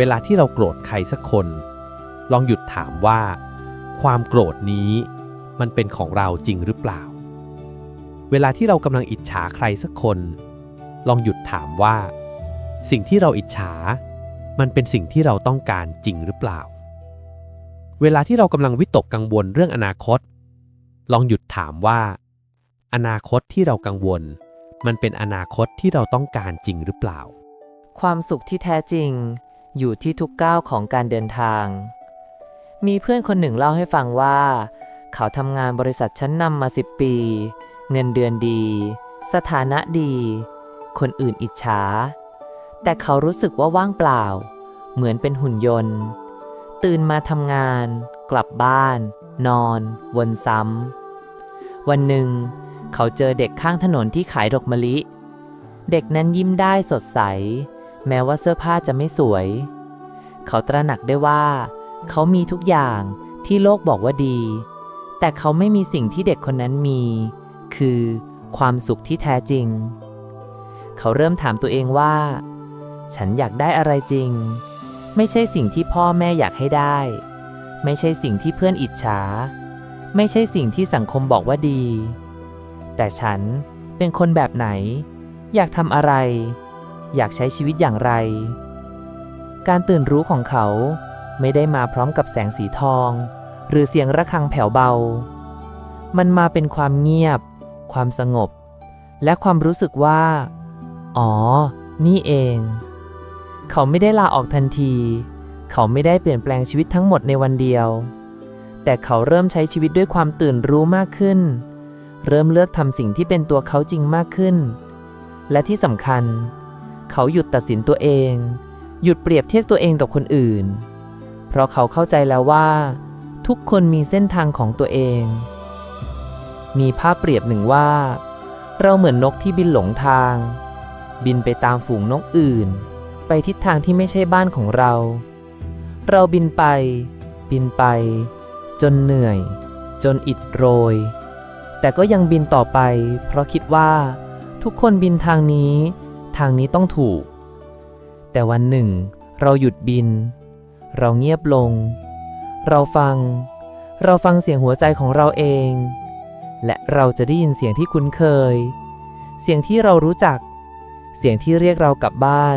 เวลาที่เราโกรธใครสักคน ลองหยุดถามว่า ความโกรธนี้มันเป็นของเราจริงหรือเปล่า เวลาที่เรากำลังอิจฉาใครสักคน ลองหยุดถามว่า สิ่งที่เราอิจฉา มันเป็นสิ่งที่เราต้องการจริงหรือเปล่า เวลาที่เรากำลังวิตกกังวลเรื่องอนาคต ลองหยุดถามว่า อนาคตที่เรากังวล มันเป็นอนาคตที่เราต้องการจริงหรือเปล่า ความสุขที่แท้จริง อยู่ที่ทุกก้าวของการเดินทาง มีเพื่อนคนหนึ่งเล่าให้ฟังว่า เขาทำงานบริษัทชั้นนำมาสิบปี เงินเดือนดี สถานะดี คนอื่นอิจฉา แต่เขารู้สึกว่าว่างเปล่า เหมือนเป็นหุ่นยนต์ ตื่นมาทำงาน กลับบ้าน นอน วนซ้ำ วันหนึ่ง เขาเจอเด็กข้างถนนที่ขายดอกมะลิ เด็กนั้นยิ้มได้สดใสแม้ว่าเสื้อผ้าจะไม่สวย เขาตระหนักได้ว่า เขามีทุกอย่างที่โลกบอกว่าดี แต่เขาไม่มีสิ่งที่เด็กคนนั้นมี คือความสุขที่แท้จริง เขาเริ่มถามตัวเองว่า ฉันอยากได้อะไรจริง ไม่ใช่สิ่งที่พ่อแม่อยากให้ได้ ไม่ใช่สิ่งที่เพื่อนอิจฉา ไม่ใช่สิ่งที่สังคมบอกว่าดี แต่ฉันเป็นคนแบบไหน อยากทำอะไร อยากใช้ชีวิตอย่างไร การตื่นรู้ของเขาไม่ได้มาพร้อมกับแสงสีทอง หรือเสียงระฆังแผ่วเบา มันมาเป็นความเงียบ ความสงบ และความรู้สึกว่า อ๋อ นี่เอง เขาไม่ได้ลาออกทันที เขาไม่ได้เปลี่ยนแปลงชีวิตทั้งหมดในวันเดียว แต่เขาเริ่มใช้ชีวิตด้วยความตื่นรู้มากขึ้น เริ่มเลือกทำสิ่งที่เป็นตัวเขาจริงมากขึ้น และที่สำคัญ เขาหยุดตัดสินตัวเอง หยุดเปรียบเทียบตัวเองกับคนอื่น เพราะเขาเข้าใจแล้วว่า ทุกคนมีเส้นทางของตัวเอง มีภาพเปรียบหนึ่งว่า เราเหมือนนกที่บินหลงทาง บินไปตามฝูงนกอื่น ไปทิศทางที่ไม่ใช่บ้านของเรา เราบินไป บินไป จนเหนื่อย จนอิดโรย แต่ก็ยังบินต่อไป เพราะคิดว่า ทุกคนบินทางนี้ ทางนี้ต้องถูก แต่วันหนึ่ง เราหยุดบิน เราเงียบลง เราฟัง เราฟังเสียงหัวใจของเราเอง และเราจะได้ยินเสียงที่คุ้นเคย เสียงที่เรารู้จัก เสียงที่เรียกเรากลับบ้าน